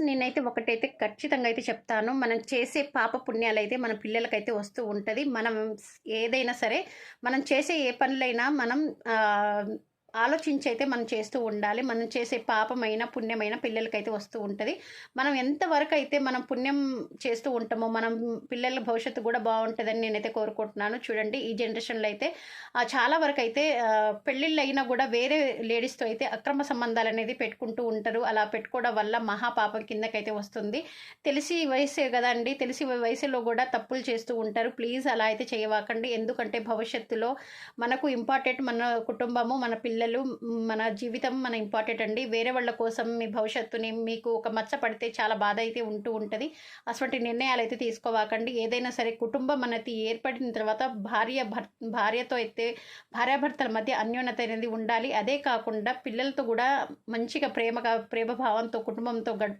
నేనైతే ఒకటైతే ఖచ్చితంగా అయితే చెప్తాను. మనం చేసే పాప పుణ్యాలు అయితే మన పిల్లలకైతే వస్తూ ఉంటుంది. మనం ఏదైనా సరే మనం చేసే ఏ పనులైనా మనం ఆలోచించి అయితే మనం చేస్తూ ఉండాలి. మనం చేసే పాపమైన పుణ్యమైన పిల్లలకైతే వస్తూ ఉంటుంది. మనం ఎంతవరకు అయితే మనం పుణ్యం చేస్తూ ఉంటామో మనం పిల్లల భవిష్యత్తు కూడా బాగుంటుందని నేనైతే కోరుకుంటున్నాను. చూడండి ఈ జనరేషన్లో అయితే చాలా వరకు అయితే పెళ్ళిళ్ళు అయినా కూడా వేరే లేడీస్తో అయితే అక్రమ సంబంధాలు అనేది పెట్టుకుంటూ ఉంటారు. అలా పెట్టుకోవడం వల్ల మహాపాపం కిందకైతే వస్తుంది. తెలిసి వయసే కదండి. తెలిసి వయసులో కూడా తప్పులు చేస్తూ ఉంటారు. ప్లీజ్ అలా అయితే చేయవాకండి. ఎందుకంటే భవిష్యత్తులో మనకు ఇంపార్టెంట్ మన కుటుంబము మన పిల్లలు మన జీవితం మన ఇంపార్టెంట్ అండి. వేరే వాళ్ళ కోసం మీ భవిష్యత్తుని మీకు ఒక మచ్చ పడితే చాలా బాధ అయితే ఉంటూ ఉంటుంది. అటువంటి నిర్ణయాలు అయితే తీసుకోవాకండి. ఏదైనా సరే కుటుంబం అనేది ఏర్పడిన తర్వాత భార్య భర్ భార్యతో అయితే భార్యాభర్తల మధ్య అన్యోన్యత అనేది ఉండాలి. అదే కాకుండా పిల్లలతో కూడా మంచిగా ప్రేమగా ప్రేమ భావంతో కుటుంబంతో గడ్